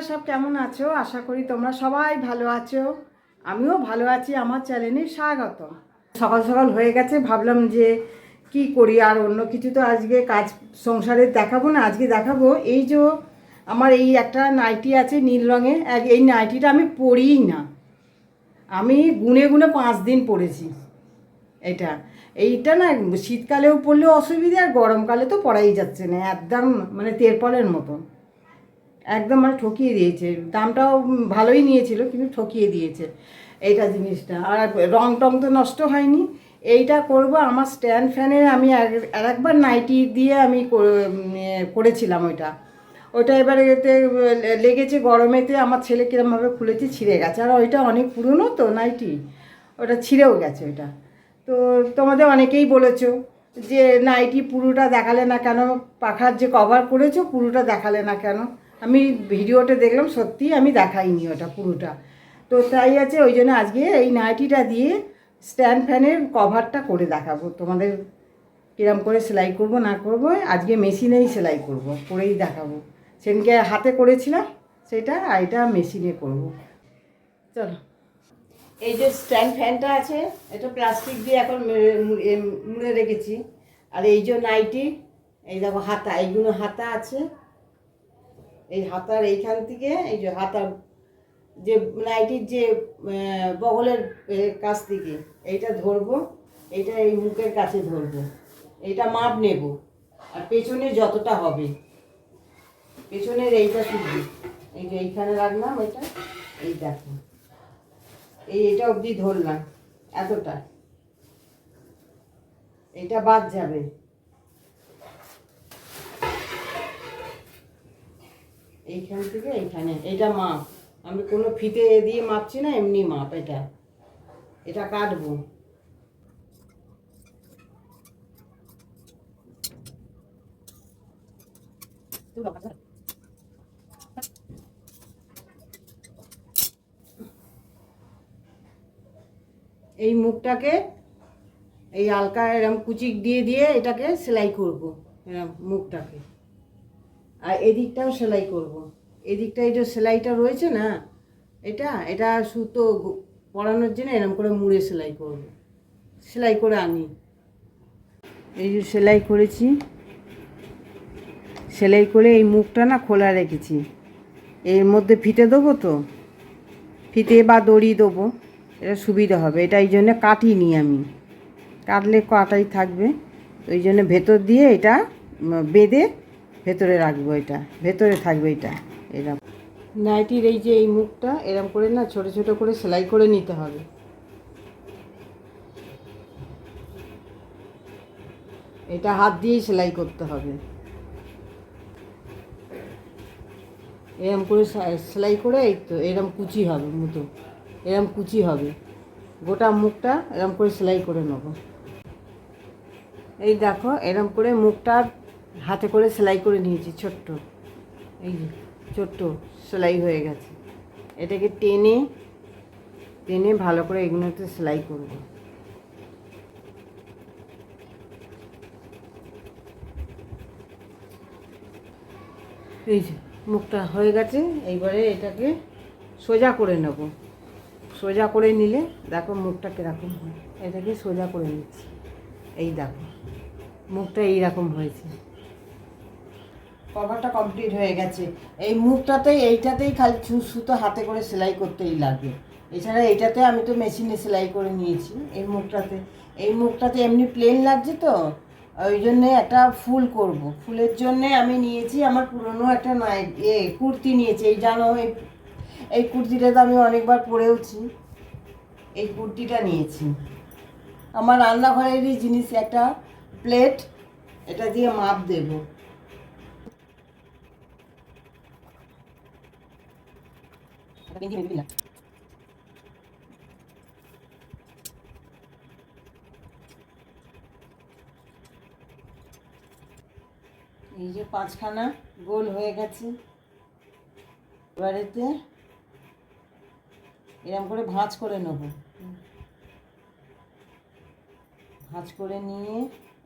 সব কেমন আছো? আশা করি তোমরা সবাই ভালো আছো। আমিও ভালো আছি, আমার চ্যানেলে স্বাগত সকাল সকাল হয়ে গেছে, ভাবলাম যে কি করি, আর অন্য কিছু তো আজকে কাজ সংসারে দেখাবো না, আজকে দেখাবো। এই যে আমার এই একটা নাইটি আছে নীল এক- এই নাইটিটা আমি পরিই না। আমি গুনে গুনে পাঁচ দিন পরেছি এটা। এইটা না শীতকালেও পরলেও অসুবিধা, আর গরমকালে তো পরাই যাচ্ছে না, একদম মানে তেরপলের মতন। একদম মানে ঠকিয়ে দিয়েছে। দামটাও ভালোই নিয়েছিল, কিন্তু ঠকিয়ে দিয়েছে এইটা জিনিসটা। আর রং টং তো নষ্ট হয়নি। এইটা করব, আমার স্ট্যান্ড ফ্যানে আমি আর একবার নাইটি দিয়ে আমি করে- করেছিলাম ওইটা। ওইটা এবারে এতে লেগেছে গরমেতে, আমার ছেলে কিরমভাবে খুলেছে, ছিঁড়ে গেছে। আর ওইটা অনেক পুরনো তো নাইটি ওটা ছিঁড়েও গেছে ওইটা। তো তোমাদের অনেকেই বলেছ যে নাইটি পুরোটা দেখালে না কেন? পাখার যে কভার করেছ, পুরোটা দেখালে না কেন? আমি ভিডিওটা দেখলাম, সত্যি আমি দেখাইনি ওটা পুরোটা। তো তাই আছে, ওই জন্য আজকে এই নাইটিটা দিয়ে স্ট্যান্ড ফ্যানের কভারটা করে দেখাবো। তোমাদের কিরম করে সেলাই করব, না করব, আজকে মেশিনেই সেলাই করব, করেই দেখাবো। সেদিনকে হাতে করেছিলাম সেটা, আর এটা মেশিনে করব। চলো। এই যে স্ট্যান্ড ফ্যানটা আছে, এটা প্লাস্টিক দিয়ে এখন মুড়ে রেখেছি। আর এই যে নাইটি, এই দেখো হাতা, এইগুলো হাতা আছে। এই হাতার এইখান থেকে এই যে হাতার যে নাইটির যে আহ, বগলের কাছ থেকে এইটা ধরবো এইটা এই মুখের কাছে ধরবো এইটা মাপ নেব আর পেছনে যতটা হবে পেছনের এইটা শুধু এই যে এইখানে রাখলাম এটা এই দেখো এই এটা অবধি ধরলাম এতটা এটা বাদ যাবে। এইখান থেকে এইখানে। এটা মাপ আমি কোনো ফিতে দিয়ে মাপছি না, এমনি মাপ এটা। এটা কাটবো। এই মুখটাকে, এই হালকা এরম কুচিক দিয়ে দিয়ে এটাকে সেলাই করব, এরম মুখটাকে। আর এদিকটাও সেলাই করব। এদিকটা এই যে সেলাইটা রয়েছে না, এটা এটা সুতো পরানোর জন্য এরম করে মুড়ে সেলাই করব। সেলাই করে আনি। এই যে সেলাই করেছি। সেলাই করে এই মুখটা না খোলা রেখেছি। এর মধ্যে ফিতে দেবো তো, ফিতে বা দড়ি দেবো, এটা সুবিধা হবে। এটা এই জন্য কাটিনি আমি। কাটলে কাটাই থাকবে। ওই জন্য ভেতর দিয়ে এটা বেঁধে ভেতরে রাখব এটা, ভেতরে থাকবে এটা এরকম নাইটির এই যে এই মুখটা এরকম করে না ছোট ছোট করে সেলাই করে নিতে হবে। এটা হাত দিয়েই সেলাই করতে হবে। এরম করে সেলাই করে এই তো, এরম কুচি হবে মতো, এরম কুচি হবে। গোটা মুখটা এরম করে সেলাই করে নেব। এই দেখো, এরম করে মুখটা হাতে করে সেলাই করে নিয়েছি, ছোট্ট। এই যে, ছোট্ট সেলাই হয়ে গেছে। এটাকে টেনে টেনে ভালো করে এগুলোতে সেলাই করব। এই যে, মুখটা হয়ে গেছে, এইবারে এটাকে সোজা করে নেব। সোজা করে নিলে, দেখো মুখটা কীরকম হয়। এটাকে সোজা করে নিচ্ছি। এই দেখো, মুখটা এইরকম হয়েছে। কভারটা কমপ্লিট হয়ে গেছে। এই মুখটাতে এইটাতেই খালি সুতো হাতে করে সেলাই করতেই লাগে। এছাড়া এইটাতে আমি তো মেশিনে সেলাই করে নিয়েছি, এই মুখটাতে। এই মুখটাতে এমনি প্লেন লাগছে তো? ওই জন্যে একটা ফুল করব। ফুলের জন্যে আমি নিয়েছি আমার পুরনো একটা নাই এ, কুর্তি নিয়েছি। এই জানো, এই এই কুর্তিটা তো আমি অনেকবার পরেওছি। এই কুর্তিটা নিয়েছি। আমার রান্নাঘরেরই জিনিস একটা প্লেট এটা দিয়ে মাপ দেবো। এই যে পাঁচখানা গোল হয়ে গেছে। এবারেতে এরকম করে ভাঁজ করে নেব। ভাঁজ করে নিয়ে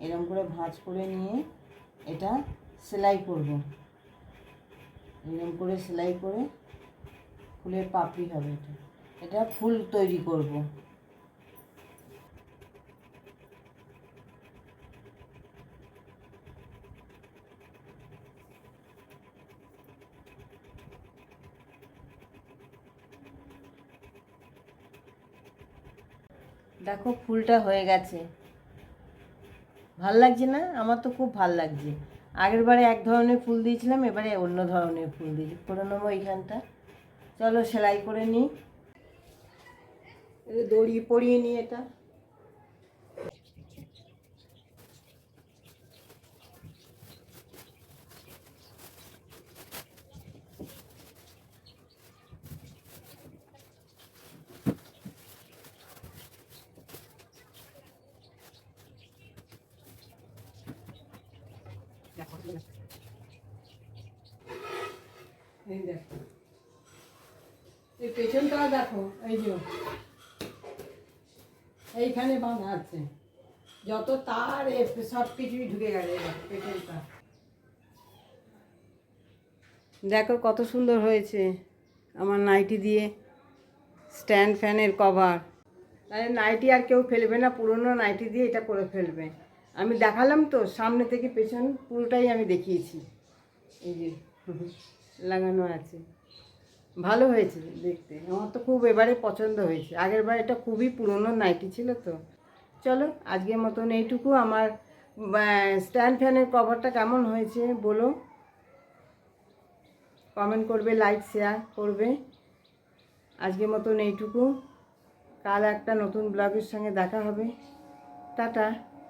এরকম করে ভাঁজ করে নিয়ে এটা সেলাই করব। এরকম করে সেলাই করে ফুলের পাপড়ি হবে এটা। এটা ফুল তৈরি করব। দেখো ফুলটা হয়ে গেছে। ভালো লাগছে না? আমার তো খুব ভালো লাগছে। আগের বারে এক ধরনের ফুল দিয়েছিলাম, এবারে অন্য ধরনের ফুল দিয়েছি। করে নেব এইখানটা। চলো সেলাই করে নিই দড়ি পরিয়ে নিই এটা। দেখো। এই পেছনটা দেখো, এই যে। এইখানে বাঁধা আছে। যত তার সব কিছুই ঢুকে গেছে পেছনটা। দেখো কত সুন্দর হয়েছে আমার নাইটি দিয়ে স্ট্যান্ড ফ্যানের কভার। তাহলে নাইটি আর কেউ ফেলবে না, পুরনো নাইটি দিয়ে এটা করে ফেলবে। আমি দেখালাম তো, সামনে থেকে পেছন পুরোটাই আমি দেখিয়েছি। এই যে, লাগানো আছে। ভালো হয়েছে দেখতে। আমার তো খুব এবারে পছন্দ হয়েছে। আগের বার এটা খুবই পুরনো নাইটি ছিল তো। চলো, আজকের মতন এইটুকু। আমার স্ট্যান্ড ফ্যানের কভারটা কেমন হয়েছে বলো? কমেন্ট করবে লাইক শেয়ার করবে। আজকের মতন এইটুকু। কাল একটা নতুন ব্লগের সঙ্গে দেখা হবে। টাটা।